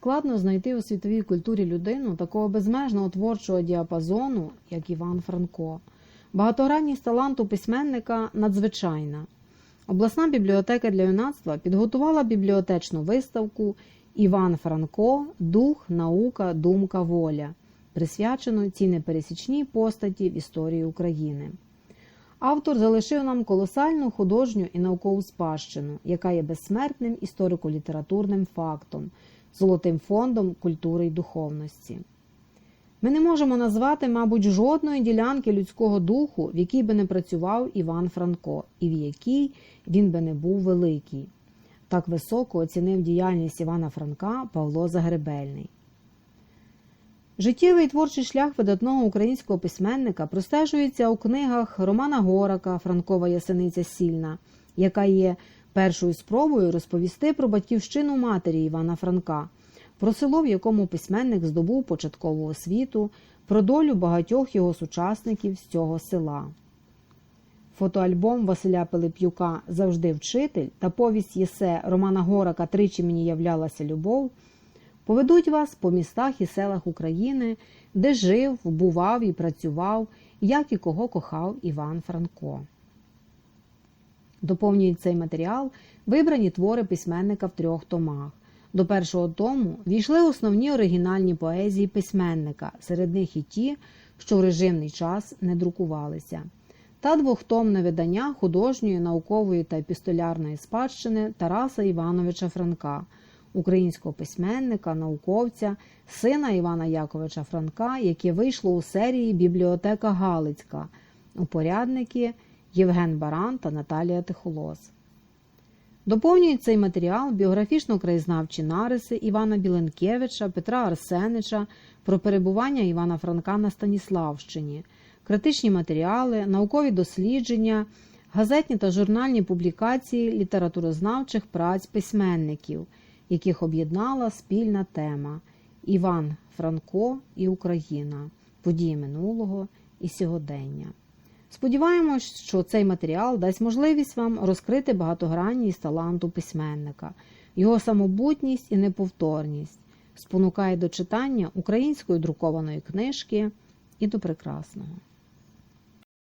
Складно знайти у світовій культурі людину такого безмежного творчого діапазону, як Іван Франко. Багатогранність таланту письменника надзвичайна. Обласна бібліотека для юнацтва підготувала бібліотечну виставку Іван Франко Дух, наука, думка, воля, присвячену цій непересічній постаті в історії України. Автор залишив нам колосальну художню і наукову спадщину, яка є безсмертним історико-літературним фактом, золотим фондом культури й духовності. Ми не можемо назвати, мабуть, жодної ділянки людського духу, в якій би не працював Іван Франко, і в якій він би не був великий. Так високо оцінив діяльність Івана Франка Павло Загребельний. Життєвий творчий шлях видатного українського письменника простежується у книгах Романа Горака Франкова Ясениця Сільна, яка є першою спробою розповісти про батьківщину матері Івана Франка, про село, в якому письменник здобув початкову освіту, про долю багатьох його сучасників з цього села. Фотоальбом Василя Пилип'юка Завжди вчитель та повість єсе Романа Горака Тричі мені являлася любов поведуть вас по містах і селах України, де жив, бував і працював, як і кого кохав Іван Франко. Доповнюють цей матеріал вибрані твори письменника в трьох томах. До першого тому війшли основні оригінальні поезії письменника, серед них і ті, що в режимний час не друкувалися, та двохтомне видання художньої, наукової та епістолярної спадщини Тараса Івановича Франка, українського письменника, науковця, сина Івана Яковича Франка, яке вийшло у серії Бібліотека Галицька, упорядники Євген Баран та Наталія Тихолос. Доповнюють цей матеріал біографічно-краєзнавчі нариси Івана Біленкевича, Петра Арсенича про перебування Івана Франка на Станіславщині, критичні матеріали, наукові дослідження, газетні та журнальні публікації літературознавчих праць письменників, яких об'єднала спільна тема Іван Франко і Україна, події минулого і сьогодення. Сподіваємось, що цей матеріал дасть можливість вам розкрити багатогранність таланту письменника, його самобутність і неповторність, спонукає до читання української друкованої книжки і до прекрасного.